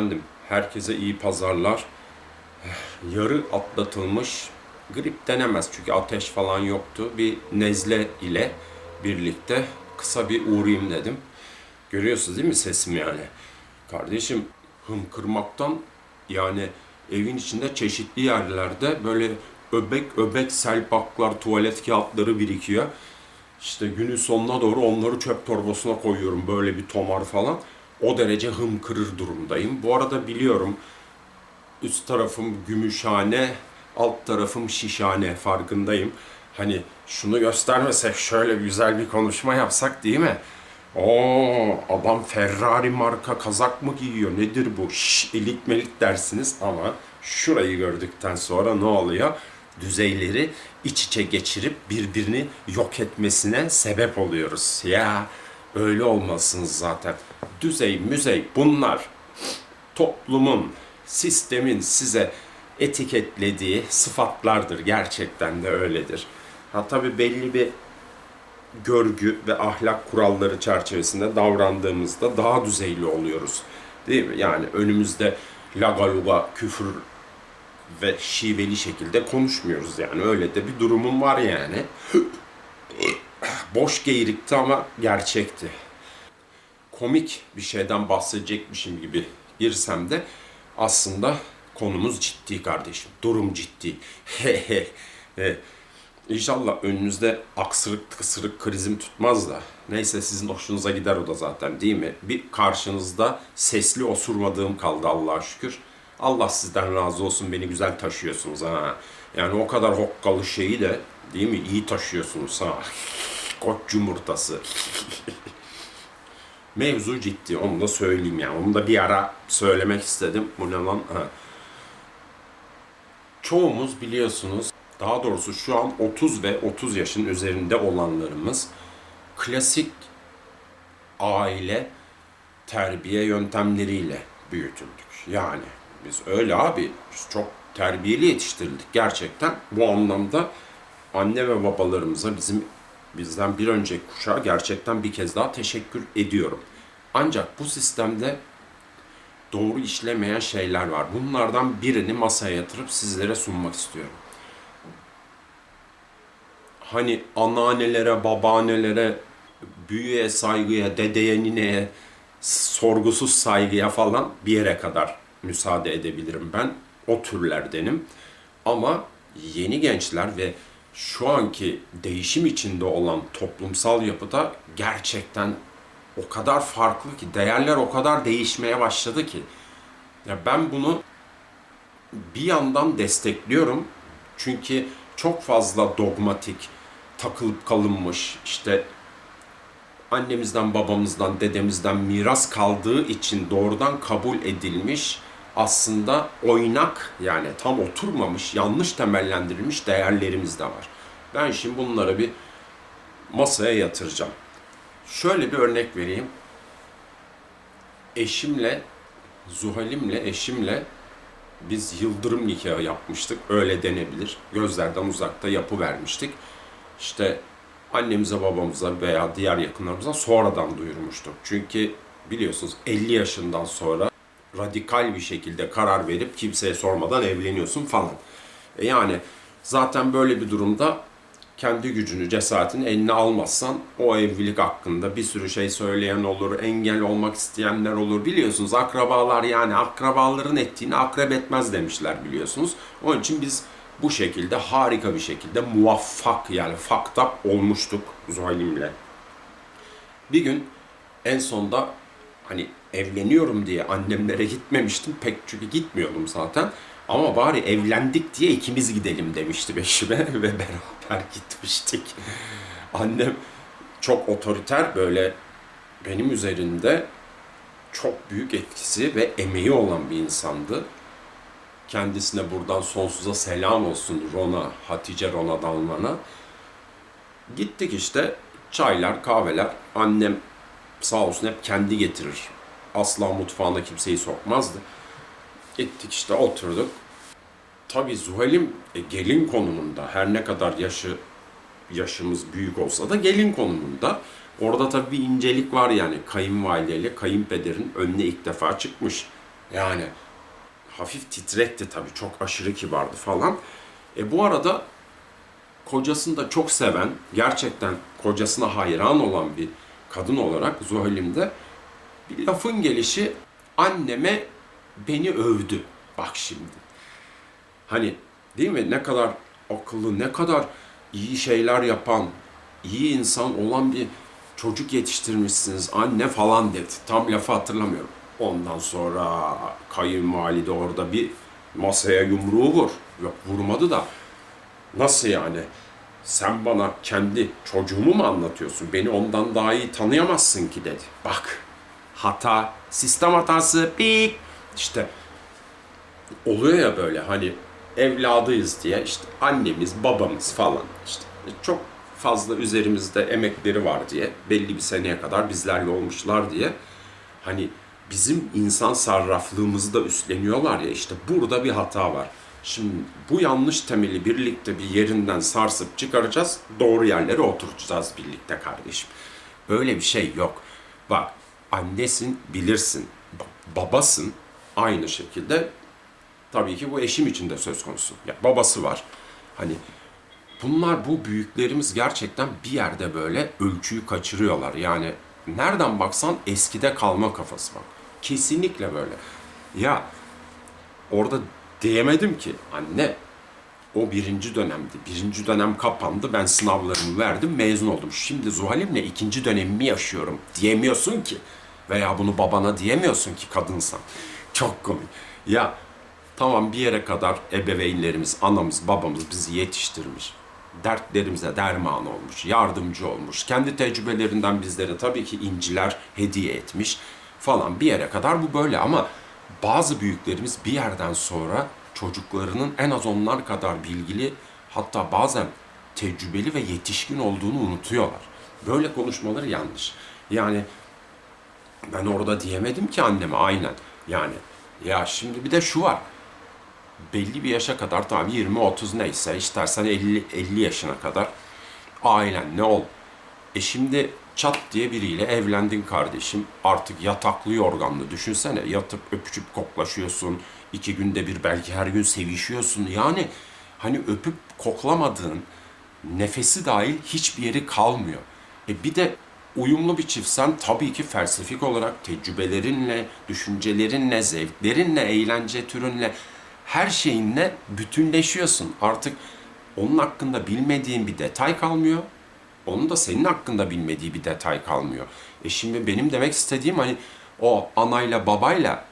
Efendim. Herkese iyi pazarlar. Yarı atlatılmış grip denemez çünkü ateş falan yoktu. Bir nezle ile birlikte kısa bir uğrayayım dedim. Görüyorsunuz değil mi sesim yani? Kardeşim hımkırmaktan yani evin içinde çeşitli yerlerde böyle öbek öbek selpaklar, tuvalet kağıtları birikiyor. İşte günün sonuna doğru onları çöp torbasına koyuyorum böyle bir tomar falan. O derece hımkırır durumdayım. Bu arada biliyorum üst tarafım gümüşhane, alt tarafım şişhane farkındayım. Hani şunu göstermesek şöyle güzel bir konuşma yapsak değil mi? Oo adam Ferrari marka kazak mı giyiyor nedir bu? Şş, ilik melik dersiniz ama şurayı gördükten sonra ne oluyor? Düzeyleri iç içe geçirip birbirini yok etmesine sebep oluyoruz. Ya öyle olmalısınız zaten. Düzey, müzey bunlar toplumun, sistemin size etiketlediği sıfatlardır. Gerçekten de öyledir. Ha tabii belli bir görgü ve ahlak kuralları çerçevesinde davrandığımızda daha düzeyli oluyoruz. Değil mi? Yani önümüzde lagaluga, küfür ve şiveli şekilde konuşmuyoruz yani. Öyle de bir durumum var yani. Boş geyrikti ama gerçekti. Komik bir şeyden bahsedecekmişim gibi girsem de aslında konumuz ciddi kardeşim. Durum ciddi. İnşallah önünüzde aksırık kısırık krizim tutmaz da. Neyse sizin hoşunuza gider o da zaten değil mi? Bir karşınızda sesli osurmadığım kaldı Allah'a şükür. Allah sizden razı olsun beni güzel taşıyorsunuz ha. Yani o kadar hokkalı şeyi de değil mi iyi taşıyorsunuz ha. Koç yumurtası. Mevzu ciddi onu da söyleyeyim yani. Onu da bir ara söylemek istedim. Bu ne lan? Ha. Çoğumuz biliyorsunuz daha doğrusu şu an 30 ve 30 yaşın üzerinde olanlarımız klasik aile terbiye yöntemleriyle büyütüldük. Yani biz öyle abi biz çok terbiyeli yetiştirildik gerçekten. Bu anlamda anne ve babalarımıza bizim bizden bir önceki kuşağa gerçekten bir kez daha teşekkür ediyorum. Ancak bu sistemde doğru işlemeyen şeyler var. Bunlardan birini masaya yatırıp sizlere sunmak istiyorum. Hani anneannelere, babaannelere, büyüye saygıya, dedeye, nineye, sorgusuz saygıya falan bir yere kadar müsaade edebilirim ben. O türlerdenim. Ama yeni gençler ve şu anki değişim içinde olan toplumsal yapıda gerçekten o kadar farklı ki, değerler o kadar değişmeye başladı ki. Ya ben bunu bir yandan destekliyorum. Çünkü çok fazla dogmatik, takılıp kalınmış, işte annemizden, babamızdan, dedemizden miras kaldığı için doğrudan kabul edilmiş aslında oynak yani tam oturmamış, yanlış temellendirilmiş değerlerimiz de var. Ben şimdi bunları bir masaya yatıracağım. Şöyle bir örnek vereyim. Eşimle, Zuhal'imle, eşimle biz yıldırım nikahı yapmıştık. Öyle denebilir. Gözlerden uzakta yapı vermiştik. İşte annemize, babamıza veya diğer yakınlarımıza sonradan duyurmuştuk. Çünkü biliyorsunuz 50 yaşından sonra radikal bir şekilde karar verip kimseye sormadan evleniyorsun falan. E yani zaten böyle bir durumda kendi gücünü, cesaretini eline almazsan o evlilik hakkında bir sürü şey söyleyen olur, engel olmak isteyenler olur. Biliyorsunuz akrabalar yani akrabaların ettiğini akrep etmez demişler biliyorsunuz. Onun için biz bu şekilde harika bir şekilde muvaffak yani faktap olmuştuk Zuhal'imle. Bir gün en sonda hani evleniyorum diye annemlere gitmemiştim pek çünkü gitmiyordum zaten. Ama bari evlendik diye ikimiz gidelim demişti eşime ve beraber gitmiştik. Annem çok otoriter böyle benim üzerimde çok büyük etkisi ve emeği olan bir insandı. Kendisine buradan sonsuza selam olsun Rona, Hatice Rona Dalman'a. Gittik işte çaylar, kahveler. Annem sağ olsun hep kendi getirir. Asla mutfağına kimseyi sokmazdı. Gittik işte oturduk. Tabii Zuhal'im e, gelin konumunda her ne kadar yaşı yaşımız büyük olsa da gelin konumunda. Orada tabii bir incelik var yani kayınvalideyle kayınpederin önüne ilk defa çıkmış. Yani hafif titrekti tabii çok aşırı kibardı falan. E bu arada kocasını da çok seven, gerçekten kocasına hayran olan bir kadın olarak Zuhal'im de lafın gelişi anneme beni övdü. Bak şimdi. Hani değil mi ne kadar akıllı, ne kadar iyi şeyler yapan, iyi insan olan bir çocuk yetiştirmişsiniz anne falan dedi. Tam lafı hatırlamıyorum. Ondan sonra kayınvalide orada bir masaya yumruğu vur. Yok vurmadı da nasıl yani? Sen bana kendi çocuğumu mu anlatıyorsun? Beni ondan daha iyi tanıyamazsın ki dedi. Bak hata, sistem hatası, pik. İşte oluyor ya böyle hani evladıyız diye işte annemiz, babamız falan işte çok fazla üzerimizde emekleri var diye belli bir seneye kadar bizlerle olmuşlar diye hani bizim insan sarraflığımızı da üstleniyorlar ya işte burada bir hata var. Şimdi bu yanlış temeli birlikte bir yerinden sarsıp çıkaracağız, doğru yerlere oturtacağız birlikte kardeşim. Öyle bir şey yok. Bak annesin bilirsin, ba- babasın aynı şekilde tabii ki bu eşim için de söz konusu. Ya babası var. Hani bunlar bu büyüklerimiz gerçekten bir yerde böyle ölçüyü kaçırıyorlar. Yani nereden baksan eskide kalma kafası var. Kesinlikle böyle. Ya orada diyemedim ki anne o birinci dönemdi. Birinci dönem kapandı. Ben sınavlarımı verdim. Mezun oldum. Şimdi Zuhal'imle ikinci dönemimi yaşıyorum. Diyemiyorsun ki. Veya bunu babana diyemiyorsun ki kadınsan. Çok komik. Ya tamam bir yere kadar ebeveynlerimiz, anamız, babamız bizi yetiştirmiş. Dertlerimize derman olmuş, yardımcı olmuş. Kendi tecrübelerinden bizlere tabii ki inciler hediye etmiş falan. Bir yere kadar bu böyle ama bazı büyüklerimiz bir yerden sonra çocuklarının en az onlar kadar bilgili hatta bazen tecrübeli ve yetişkin olduğunu unutuyorlar. Böyle konuşmaları yanlış. Yani ben orada diyemedim ki anneme aynen. Yani ya şimdi bir de şu var. Belli bir yaşa kadar tamam 20-30 neyse istersen 50, 50 yaşına kadar ailen ne ol. E şimdi çat diye biriyle evlendin kardeşim. Artık yataklı yorganlı düşünsene. Yatıp öpüşüp koklaşıyorsun. İki günde bir belki her gün sevişiyorsun. Yani hani öpüp koklamadığın nefesi dahil hiçbir yeri kalmıyor. E bir de uyumlu bir çiftsen tabii ki felsefik olarak tecrübelerinle, düşüncelerinle, zevklerinle, eğlence türünle, her şeyinle bütünleşiyorsun. Artık onun hakkında bilmediğin bir detay kalmıyor. Onun da senin hakkında bilmediği bir detay kalmıyor. E şimdi benim demek istediğim hani o anayla babayla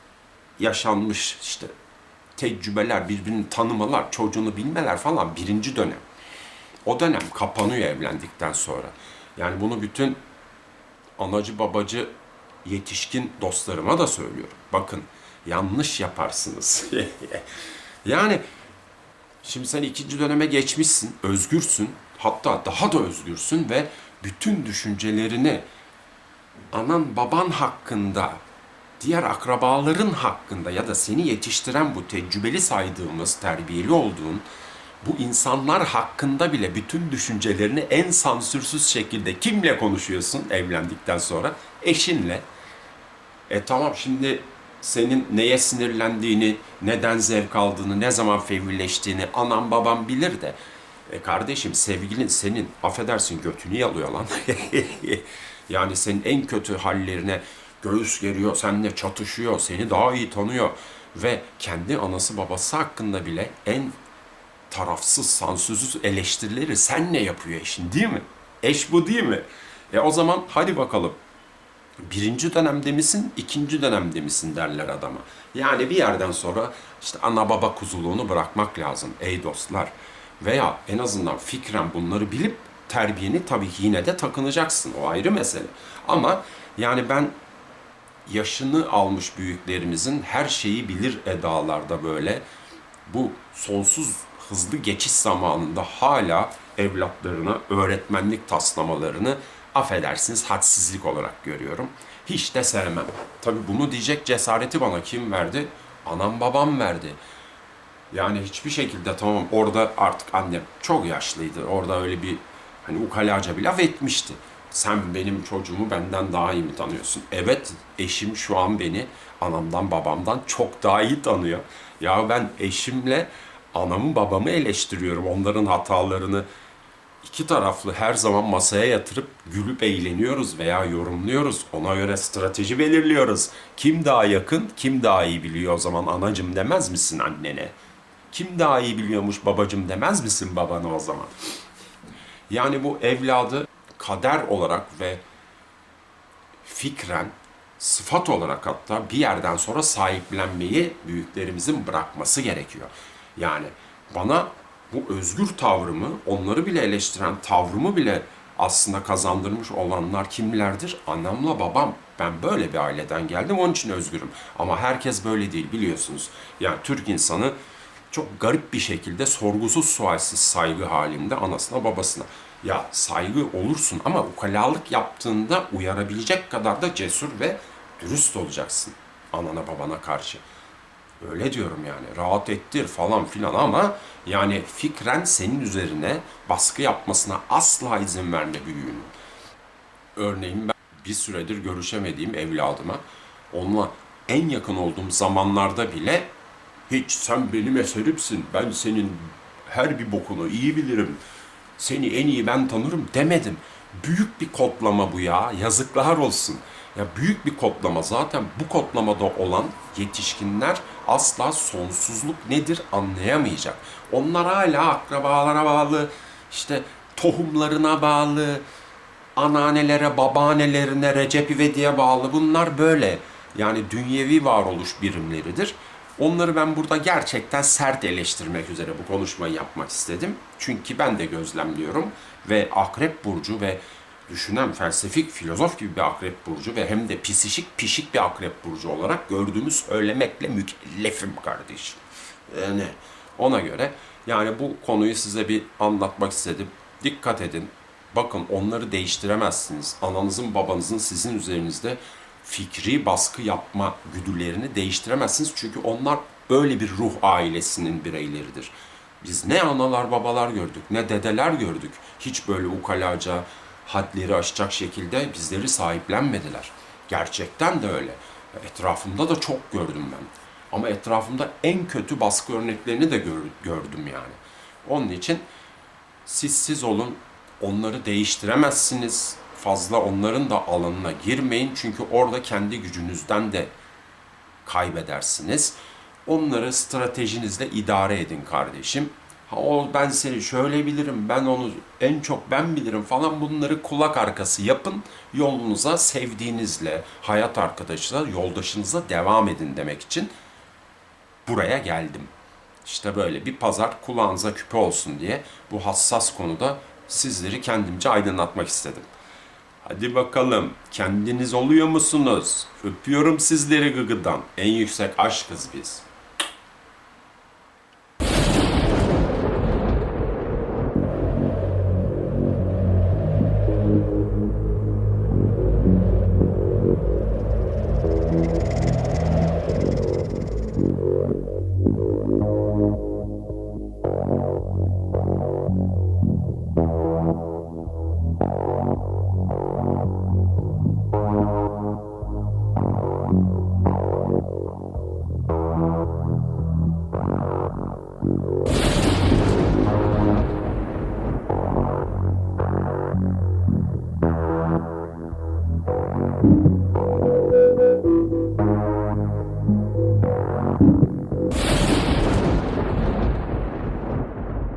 yaşanmış işte tecrübeler, birbirini tanımalar, çocuğunu bilmeler falan birinci dönem. O dönem kapanıyor evlendikten sonra. Yani bunu bütün anacı babacı yetişkin dostlarıma da söylüyorum. Bakın yanlış yaparsınız. yani şimdi sen ikinci döneme geçmişsin, özgürsün. Hatta daha da özgürsün ve bütün düşüncelerini anan baban hakkında, diğer akrabaların hakkında ya da seni yetiştiren bu tecrübeli saydığımız, terbiyeli olduğun bu insanlar hakkında bile bütün düşüncelerini en sansürsüz şekilde kimle konuşuyorsun evlendikten sonra? Eşinle. E tamam şimdi senin neye sinirlendiğini, neden zevk aldığını, ne zaman fevrileştiğini anam babam bilir de e kardeşim sevgilin senin affedersin götünü yalıyor lan. yani senin en kötü hallerine göğüs geriyor, seninle çatışıyor, seni daha iyi tanıyor ve kendi anası babası hakkında bile en tarafsız, sansürsüz eleştirileri senle yapıyor eşin değil mi? Eş bu değil mi? E o zaman hadi bakalım. Birinci dönemde misin, ikinci dönemde misin derler adama. Yani bir yerden sonra işte ana baba kuzuluğunu bırakmak lazım ey dostlar. Veya en azından fikren bunları bilip terbiyeni tabii yine de takınacaksın. O ayrı mesele. Ama yani ben yaşını almış büyüklerimizin her şeyi bilir edalarda böyle bu sonsuz hızlı geçiş zamanında hala evlatlarına öğretmenlik taslamalarını affedersiniz hadsizlik olarak görüyorum. Hiç de sevmem. Tabii bunu diyecek cesareti bana kim verdi? Anam babam verdi. Yani hiçbir şekilde tamam orada artık annem çok yaşlıydı. Orada öyle bir Hani ukalaca bir laf etmişti. Sen benim çocuğumu benden daha iyi mi tanıyorsun? Evet, eşim şu an beni anamdan babamdan çok daha iyi tanıyor. Ya ben eşimle anamı babamı eleştiriyorum. Onların hatalarını iki taraflı her zaman masaya yatırıp gülüp eğleniyoruz veya yorumluyoruz. Ona göre strateji belirliyoruz. Kim daha yakın, kim daha iyi biliyor o zaman anacım demez misin annene? Kim daha iyi biliyormuş babacım demez misin babana o zaman? Yani bu evladı kader olarak ve fikren, sıfat olarak hatta bir yerden sonra sahiplenmeyi büyüklerimizin bırakması gerekiyor. Yani bana bu özgür tavrımı, onları bile eleştiren tavrımı bile aslında kazandırmış olanlar kimlerdir? Annemle babam. Ben böyle bir aileden geldim, onun için özgürüm. Ama herkes böyle değil biliyorsunuz. Yani Türk insanı çok garip bir şekilde sorgusuz sualsiz saygı halinde anasına babasına. Ya saygı olursun ama ukalalık yaptığında uyarabilecek kadar da cesur ve dürüst olacaksın anana babana karşı. Öyle diyorum yani. Rahat ettir falan filan ama yani fikren senin üzerine baskı yapmasına asla izin verme büyüğünün. Örneğin ben bir süredir görüşemediğim evladıma onunla en yakın olduğum zamanlarda bile hiç sen benim eserimsin, ben senin her bir bokunu iyi bilirim, seni en iyi ben tanırım demedim. Büyük bir kodlama bu ya, yazıklar olsun. Ya büyük bir kodlama zaten bu kodlamada olan yetişkinler asla sonsuzluk nedir anlayamayacak. Onlar hala akrabalara bağlı, işte tohumlarına bağlı, anneannelere, babaannelerine, Recep İvedik'e bağlı. Bunlar böyle. Yani dünyevi varoluş birimleridir. Onları ben burada gerçekten sert eleştirmek üzere bu konuşmayı yapmak istedim. Çünkü ben de gözlemliyorum ve Akrep Burcu ve düşünen felsefik filozof gibi bir Akrep Burcu ve hem de pisişik pişik bir Akrep Burcu olarak gördüğümü söylemekle mükellefim kardeşim. Yani ona göre yani bu konuyu size bir anlatmak istedim. Dikkat edin. Bakın onları değiştiremezsiniz. Ananızın babanızın sizin üzerinizde fikri baskı yapma güdülerini değiştiremezsiniz. Çünkü onlar böyle bir ruh ailesinin bireyleridir. Biz ne analar babalar gördük, ne dedeler gördük. Hiç böyle ukalaca, hadleri aşacak şekilde bizleri sahiplenmediler. Gerçekten de öyle. Etrafımda da çok gördüm ben. Ama etrafımda en kötü baskı örneklerini de gör- gördüm yani. Onun için siz siz olun, onları değiştiremezsiniz. Fazla onların da alanına girmeyin çünkü orada kendi gücünüzden de kaybedersiniz. Onları stratejinizle idare edin kardeşim. Ha o ben seni şöyle bilirim, ben onu en çok ben bilirim falan bunları kulak arkası yapın. Yolunuza sevdiğinizle, hayat arkadaşıyla, yoldaşınıza devam edin demek için buraya geldim. İşte böyle bir pazar kulağınıza küpe olsun diye bu hassas konuda sizleri kendimce aydınlatmak istedim. Hadi bakalım kendiniz oluyor musunuz? Öpüyorum sizleri gıgıdan. En yüksek aşkız biz.